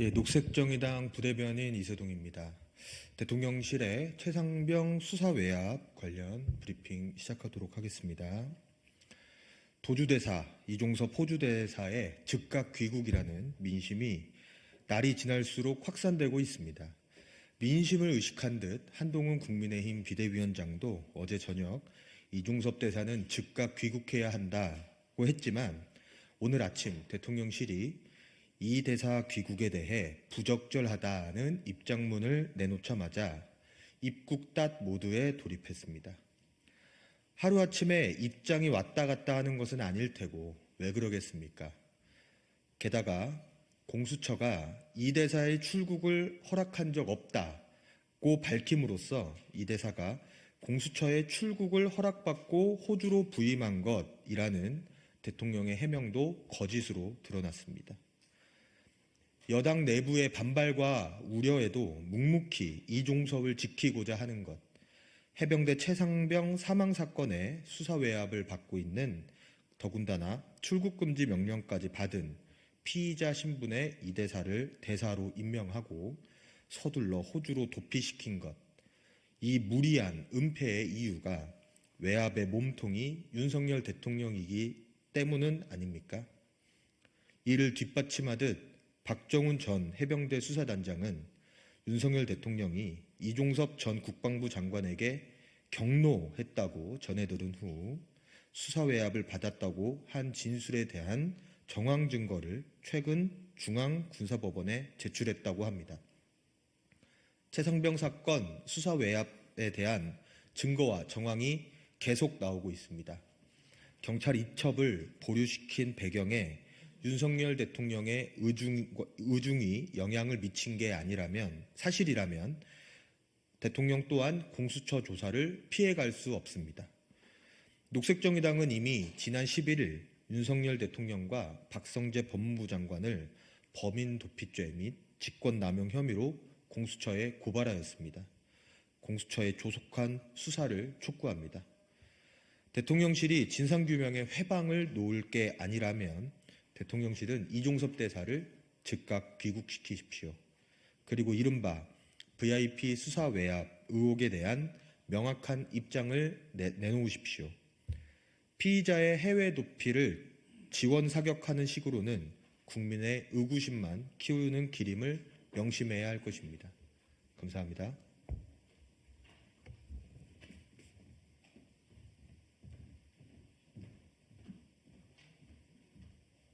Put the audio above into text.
예, 녹색정의당 부대변인 이세동입니다. 대통령실의 최상병 수사 외압 관련 브리핑 시작하도록 하겠습니다. 도주대사 이종섭 호주대사의 즉각 귀국이라는 민심이 날이 지날수록 확산되고 있습니다. 민심을 의식한 듯 한동훈 국민의힘 비대위원장도 어제 저녁 이종섭 대사는 즉각 귀국해야 한다고 했지만 오늘 아침 대통령실이 이 대사 귀국에 대해 부적절하다는 입장문을 내놓자마자 입국닷 모드에 돌입했습니다. 하루아침에 입장이 왔다 갔다 하는 것은 아닐 테고 왜 그러겠습니까? 게다가 공수처가 이 대사의 출국을 허락한 적 없다고 밝힘으로써 이 대사가 공수처의 출국을 허락받고 호주로 부임한 것이라는 대통령의 해명도 거짓으로 드러났습니다. 여당 내부의 반발과 우려에도 묵묵히 이종섭을 지키고자 하는 것, 해병대 최상병 사망 사건의 수사 외압을 받고 있는 더군다나 출국 금지 명령까지 받은 피의자 신분의 이 대사를 대사로 임명하고 서둘러 호주로 도피시킨 것, 이 무리한 은폐의 이유가 외압의 몸통이 윤석열 대통령이기 때문은 아닙니까? 이를 뒷받침하듯 박정훈 전 해병대 수사단장은 윤석열 대통령이 이종섭 전 국방부 장관에게 경로했다고 전해 들은 후 수사 외압을 받았다고 한 진술에 대한 정황 증거를 최근 중앙군사법원에 제출했다고 합니다. 최상병 사건 수사 외압에 대한 증거와 정황이 계속 나오고 있습니다. 경찰 이첩을 보류시킨 배경에 윤석열 대통령의 의중, 의중이 영향을 미친 게 아니라면 사실이라면 대통령 또한 공수처 조사를 피해갈 수 없습니다. 녹색정의당은 이미 지난 11일 윤석열 대통령과 박성재 법무부 장관을 범인 도피죄 및 직권남용 혐의로 공수처에 고발하였습니다. 공수처의 조속한 수사를 촉구합니다. 대통령실이 진상규명에 회방을 놓을 게 아니라면 대통령실은 이종섭 대사를 즉각 귀국시키십시오. 그리고 이른바 VIP 수사 외압 의혹에 대한 명확한 입장을 내, 내놓으십시오. 피의자의 해외 도피를 지원 사격하는 식으로는 국민의 의구심만 키우는 기림을 명심해야 할 것입니다. 감사합니다.